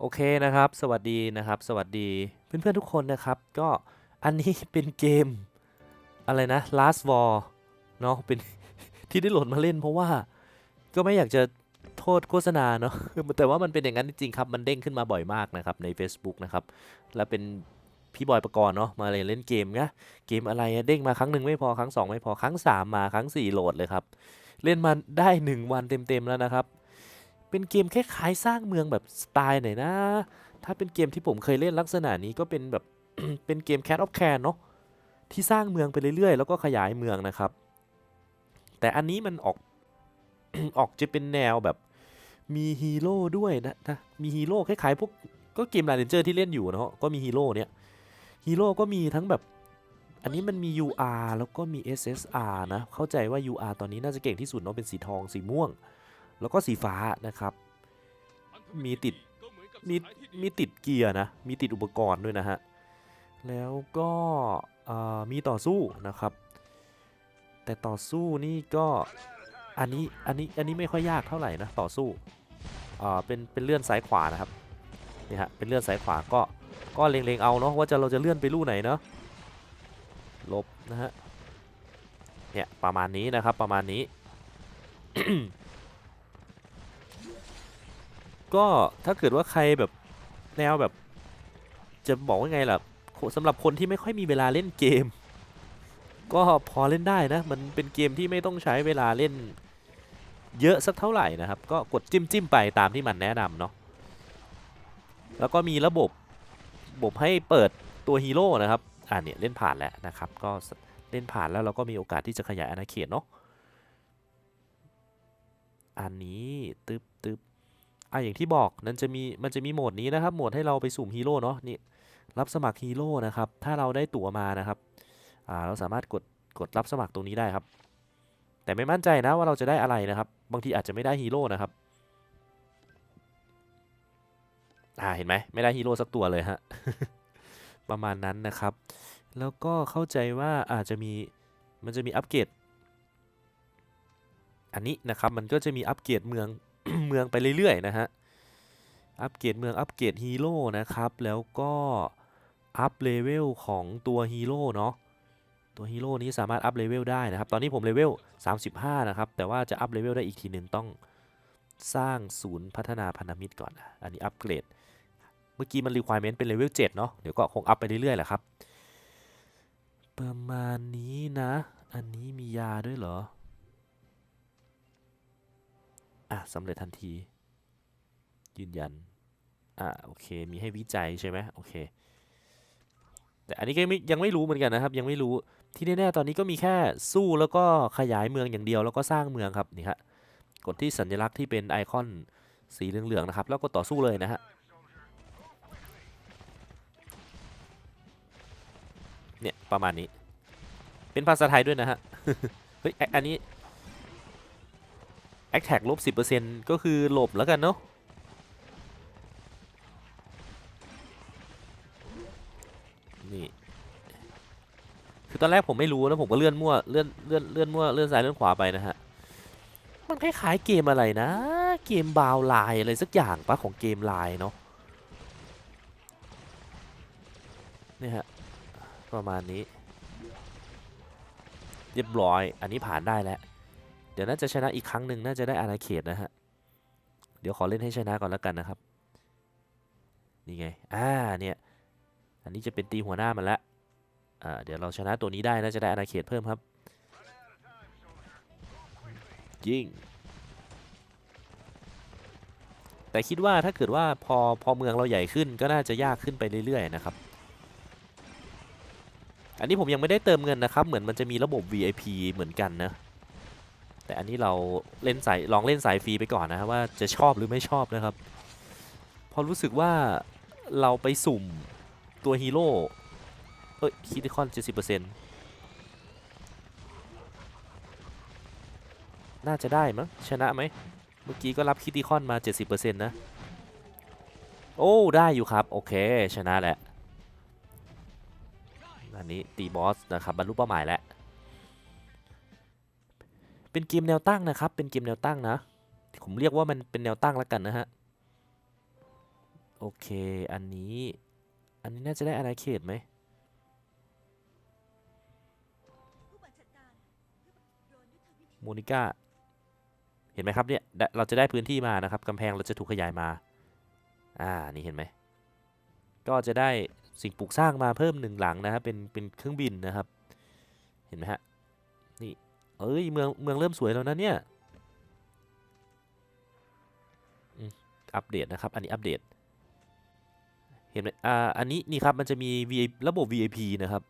โอเคนะครับ สวัสดีนะครับ สวัสดีเพื่อนๆทุกคนนะครับ ก็อันนี้เป็นเกมอะไรนะ Last War เนาะเป็นที่ได้โหลดมาเล่นเพราะว่าก็ไม่อยากจะโทษโฆษณาเนาะแต่ว่ามันเป็นอย่างนั้นจริงๆครับ มันเด้งขึ้นมาบ่อยมากนะครับใน Facebook นะครับ แล้วเป็นพี่บอยประกรณ์เนาะมาเลยเล่นเกมนะเกมอะไรเด้งมาครั้งหนึ่งไม่พอครั้งสองไม่พอครั้งสามมาครั้งสี่โหลดเลยครับ เล่นมาได้หนึ่งวันเต็มๆแล้วนะครับ เป็นเกมคล้ายๆสร้างเมืองแบบสไตล์ไหนนะ ถ้าเป็นเกมที่ผมเคยเล่นลักษณะนี้ก็เป็นแบบ เป็นเกม Cat of Can เนาะที่สร้างเมืองไปเรื่อยๆ แล้วก็ขยายเมืองนะครับ แต่อันนี้มันออก ออกจะเป็นแนวแบบมีฮีโร่ด้วยนะนะมีฮีโร่คล้ายๆพวกก็เกม r า n เจอร์ที่เล่นอยู่เนาะก็มีฮีโร่เนี่ยฮีโร่ก็มีทั้งแบบอันนี้มันมี UR แล้วก็มี SSR นะ เข้าใจว่า UR ตอนนี้น่าจะเก่งที่สุดเนาะเป็นสีทองสีม่วง แล้วก็สีฟ้านะครับ มีติดมีมีติดเกียร์นะ มีติดอุปกรณ์ด้วยนะฮะ แล้วก็มีต่อสู้นะครับ แต่ต่อสู้นี่ก็อันนี้อันนี้อันนี้ไม่ค่อยยากเท่าไหร่นะต่อสู้อ่าเป็นเป็นเลื่อนซ้ายขวานะครับนี่ฮะเป็นเลื่อนซ้ายขวาก็ก็เล็งๆเอาเนาะว่าจะเราจะเลื่อนไปลู่ไหนเนาะลบนะฮะเนี่ยประมาณนี้นะครับประมาณนี้ ก็ถ้าเกิดว่าใครแบบแนวแบบ จะบอกว่าไงล่ะสำหรับคนที่ไม่ค่อยมีเวลาเล่นเกม ก็พอเล่นได้นะ มันเป็นเกมที่ไม่ต้องใช้เวลาเล่น เยอะสักเท่าไหร่นะครับ ก็กดจิ้มจิ้มไปตามที่มันแนะนำเนาะแล้วก็มีระบบระบบให้เปิดตัวฮีโร่นะครับ อ่าเนี่ยเล่นผ่านแล้วนะครับ ก็เล่นผ่านแล้วเราก็มีโอกาสที่จะขยายอาณาเขตเนาะ อันนี้ตึ๊บตึ๊บ อะอย่างที่บอกนั้นจะมีมันจะมีโหมดนี้นะครับโหมดให้เราไปสุ่มฮีโร่เนาะนี่รับสมัครฮีโร่นะครับถ้าเราได้ตั๋วมานะครับอ่าเราสามารถกดกดรับสมัครตรงนี้ได้ครับ แต่ไม่มั่นใจนะว่าเราจะได้อะไรนะครับ บางทีอาจจะไม่ได้ฮีโร่นะครับอ่าเห็นไหมไม่ได้ฮีโร่สักตัวเลยฮะประมาณนั้นนะครับ แล้วก็เข้าใจว่าอาจจะมีมันจะมีอัปเกรดอันนี้นะครับมันก็จะมีอัปเกรดเมือง เมืองไปเรื่อยๆนะฮะ อัปเกรดเมืองอัปเกรดฮีโร่นะครับ แล้วก็อัพเลเวลของตัวฮีโร่เนาะ ตัวฮีโร่นี้สามารถอัพเลเวลได้นะครับ ตอนนี้ผมเลเวล 35 นะครับ แต่ว่าจะอัพเลเวลได้อีกทีหนึ่งต้องสร้างศูนย์พัฒนาพันธมิตรก่อน อันนี้อัปเกรด เมื่อกี้มัน requirement เป็นเลเวล7เนาะ เดี๋ยวก็คงอัพไปเรื่อยๆแหละครับ ประมาณนี้นะ อันนี้มียาด้วยเหรอ อะสำเร็จทันที ยืนยัน อะโอเค มีให้วิจัยใช่ไหมโอเค แต่อันนี้ก็ไม่ยังไม่รู้เหมือนกันนะครับ ยังไม่รู้ ที่แน่ๆตอนนี้ก็มีแค่สู้แล้วก็ขยายเมืองอย่างเดียวแล้วก็สร้างเมืองครับนี่ฮะ กดที่สัญลักษณ์ที่เป็นไอคอนสีเหลืองๆนะครับ แล้วก็ต่อสู้เลยนะฮะเนี่ยประมาณนี้ เป็นภาษาไทยด้วยนะฮะ เฮ้ย อันนี้ แอคแท็กลบสิก็คือหลบแล้วกันเนาะนี่คือตอนแรกผมไม่รู้แล้วผมก็เลื่อนมั่วเลื่อนเลื่อนเลื่อนมั่วเลื่อนซ้ายเลื่อนขวาไปนะฮะมันคล้ายๆเกมอะไรนะ เกมบาวไลน์อะไรสักอย่างปะของเกมไลน์เนาะนี่ฮะประมาณนี้ เรียบร้อยอันนี้ผ่านได้แล้ว เดี๋ยวน่าจะชนะอีกครั้งหนึ่งน่าจะได้อาณาเขตนะฮะ เดี๋ยวขอเล่นให้ชนะก่อนแล้วกันนะครับ นี่ไง อ่า เนี่ย อันนี้จะเป็นตีหัวหน้ามันละอ่า เดี๋ยวเราชนะตัวนี้ได้น่าจะได้อาณาเขตเพิ่มครับ ยิง แต่คิดว่าถ้าเกิดว่าพอพอเมืองเราใหญ่ขึ้นก็น่าจะยากขึ้นไปเรื่อยๆนะครับอันนี้ผมยังไม่ได้เติมเงินนะครับ เหมือนมันจะมีระบบ VIP เหมือนกันนะ แต่อันนี้เราเล่นสายลองเล่นสายฟรีไปก่อนนะครับว่าจะชอบหรือไม่ชอบนะครับพอรู้สึกว่าเราไปสุ่มตัวฮีโร่เอ้ยคิติคอน70%น่าจะได้มั้งชนะไหมเมื่อกี้ก็รับคิติคอนมา70%นะ โอ้ ได้อยู่ครับ โอเค ชนะแหละอันนี้ตีบอสนะครับบรรลุเป้าหมายแล้ว เป็นเกมแนวตั้งนะครับ เป็นเกมแนวตั้งนะ ผมเรียกว่ามันเป็นแนวตั้งแล้วกันนะฮะ โอเค อันนี้ อันนี้น่าจะได้อาณาเขตไหมโดนยุทธวิธีโมนิก้า เห็นไหมครับเนี่ย เราจะได้พื้นที่มานะครับ กำแพงเราจะถูกขยายมา อ่า นี่เห็นไหม ก็จะได้สิ่งปลูกสร้างมาเพิ่มหนึ่งหลังนะครับ เป็น เป็นเครื่องบินนะครับ เห็นไหมฮะ เอ้ยเมืองเมืองเริ่มสวยแล้วนะเนี่ยอัปเดตนะครับ อันนี้อัปเดต เห็นไหมอ่า อันนี้นี่ครับ มันจะมี v ระบบ VIP นะครับ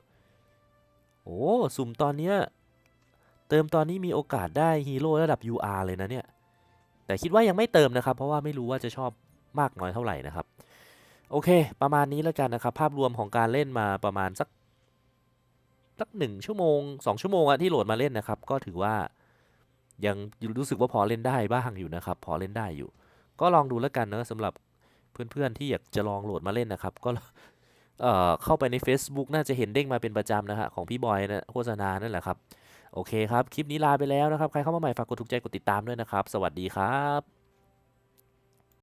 โอ้ สุ่มตอนเนี้ยเติมตอนนี้มีโอกาสได้ฮีโร่ระดับ UR เลยนะเนี่ย แต่คิดว่ายังไม่เติมนะครับ เพราะว่าไม่รู้ว่าจะชอบมากน้อยเท่าไหร่นะครับ โอเค ประมาณนี้แล้วกันนะครับ ภาพรวมของการเล่นมาประมาณสัก สักหนึ่งชั่วโมงสองชั่วโมงอะที่โหลดมาเล่นนะครับ ก็ถือว่ายังรู้สึกว่าพอเล่นได้บ้างอยู่นะครับ พอเล่นได้อยู่ ก็ลองดูแล้วกันเนะสำหรับเพื่อนๆที่อยากจะลองโหลดมาเล่นนะครับ ก็เอ่อเข้าไปใน Facebook น่าจะเห็นเด้งมาเป็นประจำนะฮะของพี่บอยนะโฆษณานั่นแหละครับ โอเคครับ คลิปนี้ลาไปแล้วนะครับ ใครเข้ามาใหม่ฝากกดถูกใจกดติดตามด้วยนะครับ สวัสดีครับ